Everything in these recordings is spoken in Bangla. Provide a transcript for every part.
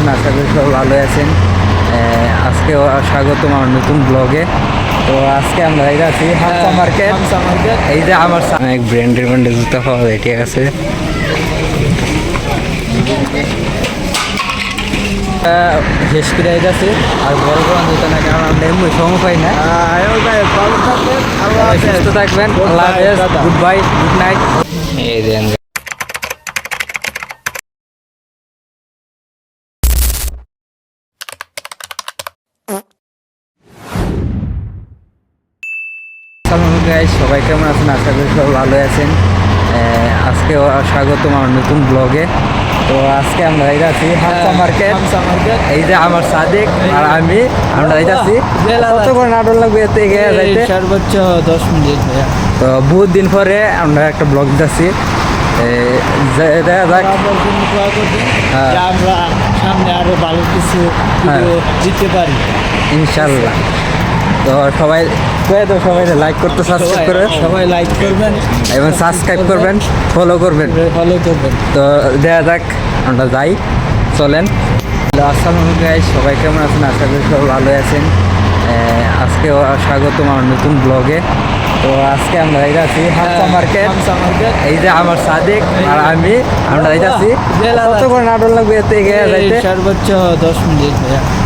আছেন আশা করি সব ভালো আছেন। আজকে স্বাগত আমার নতুন ব্লগে তো আজকে আমরা এই আছি হামসা মার্কেট এই যে আমার অনেক ব্র্যান্ডের ব্র্যান্ডের জুতা পাওয়া যায় ঠিক আছে? শেষ করে যাচ্ছে আর বড় বড় জুতা না কারণ আমরা এমনি সময় পাই না। হাফেজ। সুস্থ থাকবেন আল্লাহ হাফেজ গুড বাই গুড নাইট এই গাইস সবাই কেমন আছেন? আশা করি সব ভালো আছেন। আজকে স্বাগত আমার নতুন ব্লগে তো আজকে আমরা এই আছি হামসা মার্কেট এই যে আমার সাদেক আর আমি আমরা আছি জেলা নাটক লাগবে এতে গিয়ে যাইতে? সর্বোচ্চ দশ মিনিট তো বহুত দিন পরে আমরা একটা ব্লগ দেখা যাক। আমরা করবেন হ্যাঁ। আমরা সামনে আরও ভালো কিছু ভিডিও দিতে পারি। ইনশাল্লাহ তো সবাই তো সবাই লাইক করতে সাবস্ক্রাইব করে। সবাই- লাইক করবেন। এবং সাবস্ক্রাইব করবেন ফলো করবেন। ফলো করবেন। তো দেখা যাক আমরা যাই চলেন। আসসালামু গাইস সবাই কেমন আছেন? আশা করি সব ভালো আছেন। আজকে স্বাগত আমার নতুন ব্লগে তো আজকে আমরা এই আছি হামসা মার্কেট এই যে আমার সাদেক আর আমি আমরা এই আছি জেলা কত করে নাটক লাগবে এতে সর্বোচ্চ দশ মিনিট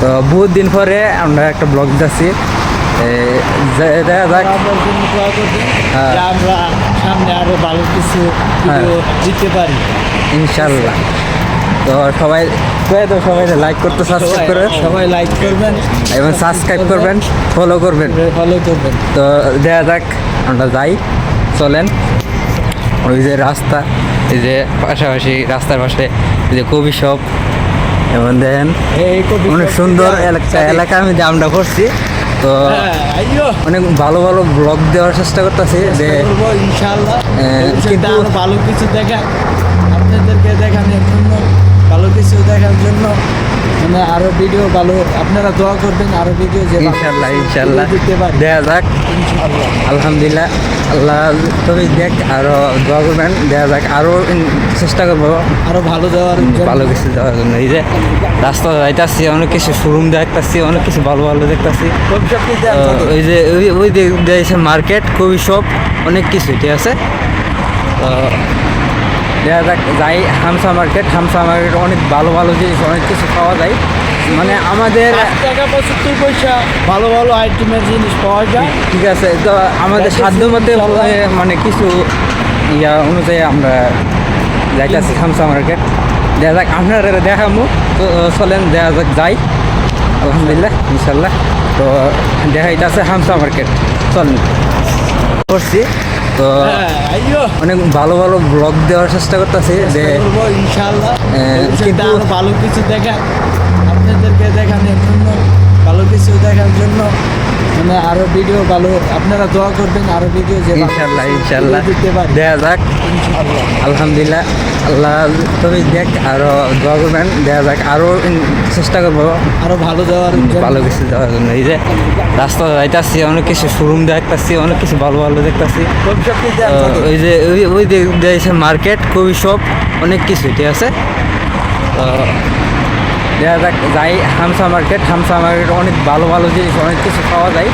তো বহুত দিন পরে আমরা একটা ব্লগ দিচ্ছি দেখা যাক। আমরা জন্য দোয়া করবেন হ্যাঁ। সামনে আরও ভালো কিছু ভিডিও দিতে পারি। ইনশাল্লাহ। তো সবাই কয়ে তো সবাই লাইক করতে সাবস্ক্রাইব করে। সবাই- লাইক করবেন। এবং সাবস্ক্রাইব করবেন ফলো করবেন। ফলো করবেন। তো দেখা যাক আমরা যাই। চলেন। ওই যে রাস্তা এই যে পাশাপাশি রাস্তার পাশে এই যে কবি শপ এবং দেখেন অনেক সুন্দর এলাকা এলাকা আমি যে আমরা করছি তো হ্যাঁ। অনেক ভালো ভালো ব্লগ দেওয়ার চেষ্টা করতেছি যে ইনশাআল্লাহ ভবিষ্যতে ভালো কিছু দেখা আপনাদেরকে দেখানোর জন্য ভালো কিছু দেখার জন্য মানে আরও ভিডিও ভালো আপনারা দোয়া করবেন আরও ভিডিও যে দিতে পারি। দেখা যাক। ইনশাআল্লাহ আলহামদুলিল্লাহ আল্লাহ তুমি দেখ আরও দোয়া করবেন দেখা যাক। আরও চেষ্টা করব। আরও ভালো দেওয়ার জন্য। ভালো কিছু দেওয়ার জন্য। এই যে রাস্তা যাইতাছি অনেক কিছু শোরুম দেখতাছি অনেক কিছু ভালো ভালো দেখতাছি। ওই যে ওই ওই মার্কেট কবি শপ অনেক কিছু ঠিক আছে? তো দেখা যাক যাই হামসা মার্কেট হামসা মার্কেট অনেক ভালো ভালো জিনিস অনেক কিছু পাওয়া যায়। মানে আমাদের টাকা পঁচাত্তর পয়সা ভালো ভালো আইটেমের জিনিস পাওয়া যায়। ঠিক আছে তো আমাদের সাধ্য মতে। মানে কিছু ইয়া অনুযায়ী আমরা যাইতেছি হামসা মার্কেট দেখা যাক আপনারা দেখামু। তো চলেন দেখা যাক যাই। আলহামদুলিল্লাহ ইনশাল্লাহ তো দেখাইতেছে হামসা মার্কেট চলেন। করছি। তো হ্যাঁ অনেক ভালো ভালো ব্লগ দেওয়ার চেষ্টা করতেছি যে কিন্তু- ভালো কিছু দেখা আপনাদেরকে দেখানোর জন্য ভালো কিছু দেখার জন্য মানে আরও ভিডিও ভালো। আপনারা দোয়া করবেন আরও ভিডিও যে দিতে পারি। দেখা যাক। ইনশাআল্লাহ আলহামদুলিল্লাহ। আল্লাহ তুমি দেখ আরও দোয়া করবেন দেখা যাক। আরও চেষ্টা করব। আরও ভালো দেওয়ার ভালো কিছু দেওয়ার জন্য। এই যে রাস্তা যাইতাছি অনেক কিছু শোরুম দেখতাছি অনেক কিছু ভালো ভালো দেখতাছি। ওই যে ওই ওই মার্কেট কবি শপ অনেক কিছু ঠিক আছে? দেখা যাক যাই হামসা মার্কেট হামসা মার্কেট অনেক ভালো ভালো জিনিস অনেক কিছু পাওয়া যায়।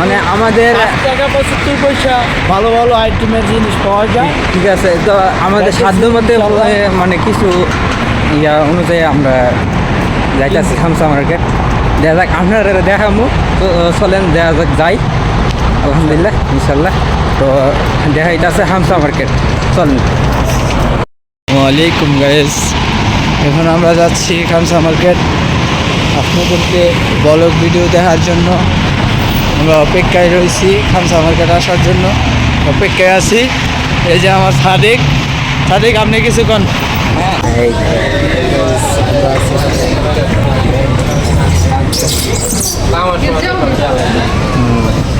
মানে আমাদের আট টাকা পঁচাত্তর পয়সা। ভালো ভালো আইটেমের জিনিস পাওয়া যায়। ঠিক আছে তো আমাদের সাধ্য মতে ইনশাল্লাহ। মানে কিছু ইয়া অনুযায়ী আমরা যাইতেছি হামসা মার্কেট দেখা যাক আপনারা দেখামু। তো চলেন দেখা যাক যাই। আলহামদুলিল্লাহ ইনশাল্লাহ তো দেখাইতেছে হামসা মার্কেট চলেন। ওয়ালাইকুম গাইস এখন আমরা যাচ্ছি খামসা মার্কেট আপনাদেরকে ব্লগ ভিডিও দেখার জন্য আমরা অপেক্ষায় রয়েছি খামসা মার্কেট আসার জন্য অপেক্ষায় আছি এই যে আমার সাদিক সাদিক আপনি কিছু কন এই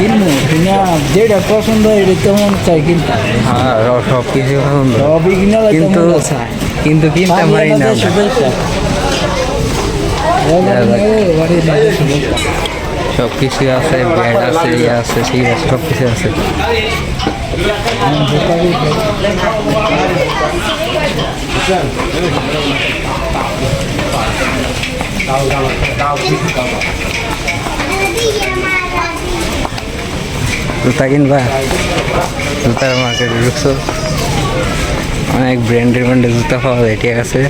কিনবো? কিনা যেটা পছন্দ হয় এটা তেমন চাই কিনতে। হ্যাঁ সব কিছু পছন্দ। সবই কিনা কিন্তু কিন্তু কিনতে পারি না সব কিছু আছে ব্যাট আছে ইয়ে আছে সেই আছে সব কিছু আছে। জুতা কিনবা জুতার মার্কেটে ঢুকছো অনেক ব্র্যান্ডের ব্র্যান্ডের জুতা পাওয়া যায়, ঠিক আছে?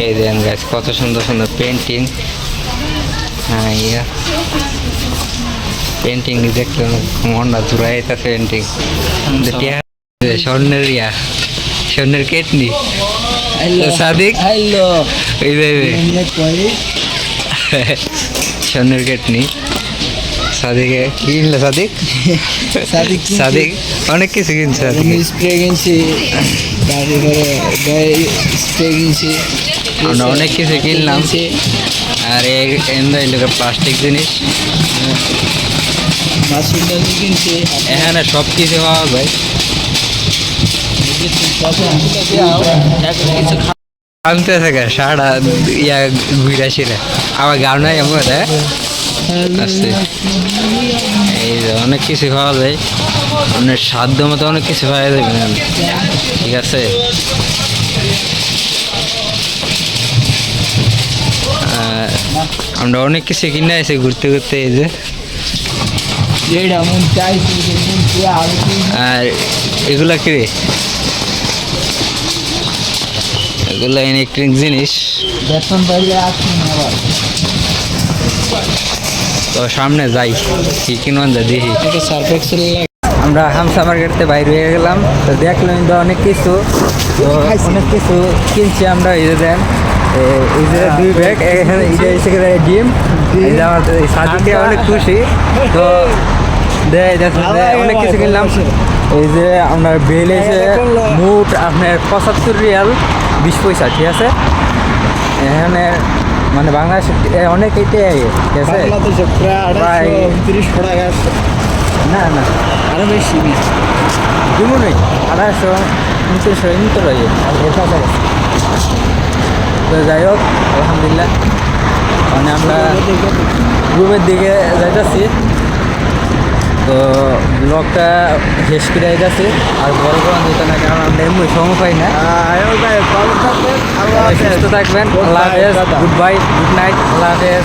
এই গাছ কত সুন্দর সুন্দর পেন্টিং পেন্টিং দেখলে মনটা জুড়াই তা পেন্টিং স্বর্ণের ইয়া স্বর্ণের কেটনি সাদিক? স্বর্ণের কেটনি সাদিকে কি কিনলে সাদিক? সাদিক সাদিক? অনেক কিছু কিনছে সাদিক। স্প্রে কিনছি তারপরে স্প্রে কিনছি। আমরা অনেক কিছু কিনলাম। আর এই প্লাস্টিক জিনিস। এখানে সব কিছু পাওয়া যায়। কিছু আনতে থাকে সারা ইয়া ঘুরে আসিলে। আবার গান নাই এমন আছে এই অনেক কিছু পাওয়া যায়। আপনার সাধ্য মতো অনেক কিছু পাওয়া যাবে। ঠিক আছে? আমরা অনেক কিছু কিনে আছি ঘুরতে ঘুরতে এই যে। আর এগুলা কি রে? এগুলো ইলেকট্রিক জিনিস। বেতন পাইলে আসুন আবার। তো সামনে যাই কি কিনবেন যা দেখি। আমরা হামসা মার্কেটতে বাইরে হয়ে গেলাম তো দেখলাম অনেক কিছু তো অনেক কিছু কিনছি আমরা এই দেন। এই যে দুই ব্যাগ এখানে এটা এসে গেলে ডিম এই আমার সাদিকে অনেক খুশি। তো অনেক কিছু কিনলাম। এই যে আপনার বেল এসে মুট আপনার পঁচাত্তর রিয়াল বিশ পয়সা ঠিক আছে? এখানে মানে বাংলাদেশে অনেক এটাই ঠিক আছে? প্রায় প্রায়- তিরিশ টাকা না না। আরও বেশি দিব আড়াইশো উনত্রিশশো এমনি তো রয়ে আর এর কাছাকাছি তো যাই হোক আলহামদুলিল্লাহ। মানে আমরা রুমের দিকে যাইতেছি। তো ব্লগটা শেষ করে যাইতেছি আর বড় যেত না কারণ আমরা এমনি সময় পাই না। সুস্থ থাকবেন আল্লাহ হাফেজ। গুড বাই গুড নাইট আল্লাহ হাফেজ।